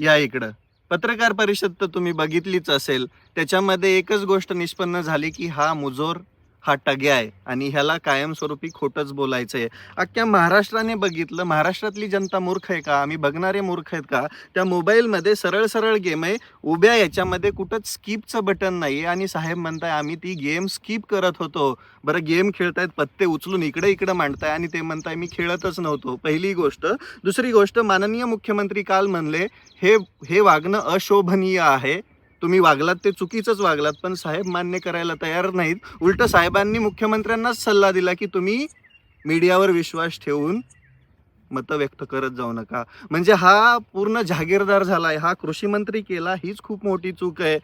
या इकडं. पत्रकार परिषद तर तुम्ही बघितलीच असेल. त्याच्यामध्ये एकच गोष्ट निष्पन्न झाली की हा मुजोर हा टगे आहे आणि ह्याला कायमस्वरूपी खोटंच बोलायचं आहे अख्ख्या महाराष्ट्राने बघितलं महाराष्ट्रातली जनता मूर्ख आहे का? आम्ही बघणारे मूर्ख आहेत का? त्या मोबाईलमध्ये सरळ सरळ गेम आहे. उभ्या याच्यामध्ये कुठंच स्किपचं बटन नाही आहे आणि साहेब म्हणताय आम्ही ती गेम स्किप करत होतो. बरं गेम खेळतायत पत्ते उचलून इकडे इकडे मांडताय आणि ते म्हणताय मी खेळतच नव्हतो. पहिली गोष्ट. दुसरी गोष्ट माननीय मुख्यमंत्री काल म्हणले हे हे वागणं अशोभनीय आहे. तुम्ही वागलात ते चुकीचंच वागलात पण साहेब मान्य करायला तयार नाहीत. उलट साहेबांनी मुख्यमंत्र्यांनाच सल्ला दिला की तुम्ही मीडियावर विश्वास ठेवून मतं व्यक्त करत जाऊ नका. म्हणजे हा पूर्ण जागीरदार झाला आहे हा कृषी मंत्री केला हीच खूप मोठी चूक आहे.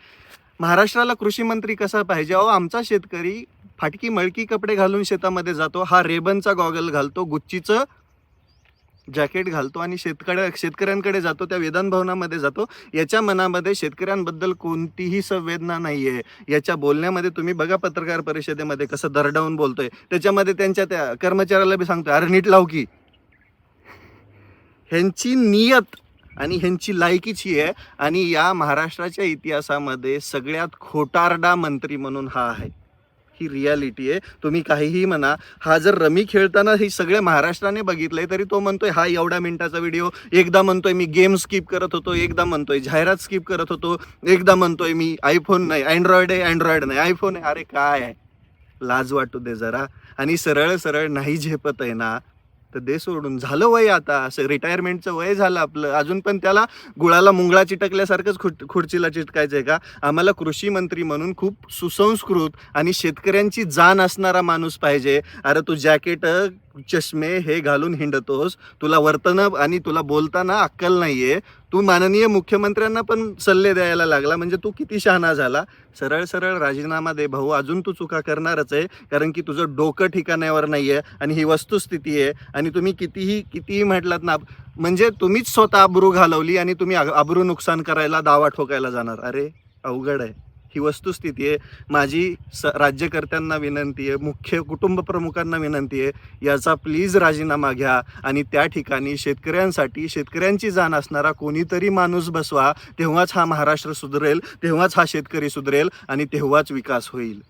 महाराष्ट्राला कृषी मंत्री कसा पाहिजे? अहो आमचा शेतकरी फाटकी मळकी कपडे घालून शेतामध्ये जातो हा रेबनचा गॉगल घालतो गुच्चीचं जॅकेट घालतो आणि शेतकऱ्या शेतकऱ्यांकडे जातो त्या विधान भवनामध्ये जातो. याच्या मनामध्ये शेतकऱ्यांबद्दल कोणतीही संवेदना नाही आहे याच्या बोलण्यामध्ये तुम्ही बघा पत्रकार परिषदेमध्ये कसं दरडावून बोलतोय. त्याच्यामध्ये त्यांच्या त्या कर्मचाऱ्याला बी सांगतोय अरे नीट लाव की. ह्यांची नियत आणि ह्यांची लायकीची आहे. आणि या महाराष्ट्राच्या इतिहासामध्ये सगळ्यात खोटारडा मंत्री म्हणून हा आहे. ही रियालिटी आहे. तुम्ही काहीही म्हणा हा जर रमी खेळताना हे सगळ्या महाराष्ट्राने बघितलंय तरी तो म्हणतोय हा एवढा मिनिटाचा व्हिडिओ एकदा म्हणतोय मी गेम स्किप करत होतो. एकदा म्हणतोय जाहिरात स्किप करत होतो. एकदा म्हणतोय मी आयफोन नाही अँड्रॉइड आहे अँड्रॉइड नाही. आयफोन आहे अरे काय आहे? लाज वाटू दे जरा. आणि सरळ सरळ नाही झेपत आहे ना तर दे सोडून. झालं वय आता. असं रिटायरमेंटचं वय झालं आपलं. अजून पण त्याला गुळाला मुंगळा चिटकल्यासारखंच खुट खुर्चीला चिटकायचं आहे का? आम्हाला कृषी मंत्री म्हणून खूप सुसंस्कृत आणि शेतकऱ्यांची जाण असणारा माणूस पाहिजे. अरे तू जॅकेट चष्मे हे घालून हिंडतोस. तुला वर्तन आणि तुला बोलताना अक्कल नाहीये. तू माननीय मुख्यमंत्र्यांना पण सल्ले द्यायला लागला. म्हणजे तू किती शहाणा झाला? सरळ सरळ राजीनामा दे भाऊ. अजून तू चुका करणारच आहे. कारण की तुझं डोकं ठिकाण्यावर नाही आहे आणि ही वस्तुस्थिती आहे. आणि तुम्ही कितीही कितीही म्हटलात ना म्हणजे तुम्हीच स्वतः अब्रू घालवली आणि तुम्ही अब्रू नुकसान करायला दावा ठोकायला जाणार. अरे अवघड आहे. ही वस्तुस्थिती आहे. माझी स राज्यकर्त्यांना विनंती आहे मुख्य कुटुंब प्रमुखांना विनंती आहे याचा प्लीज राजीनामा घ्या आणि त्या ठिकाणी शेतकऱ्यांसाठी शेतकऱ्यांची जाण असणारा कोणीतरी माणूस बसवा तेव्हाच हा महाराष्ट्र सुधरेल तेव्हाच हा शेतकरी सुधरेल आणि तेव्हाच विकास होईल.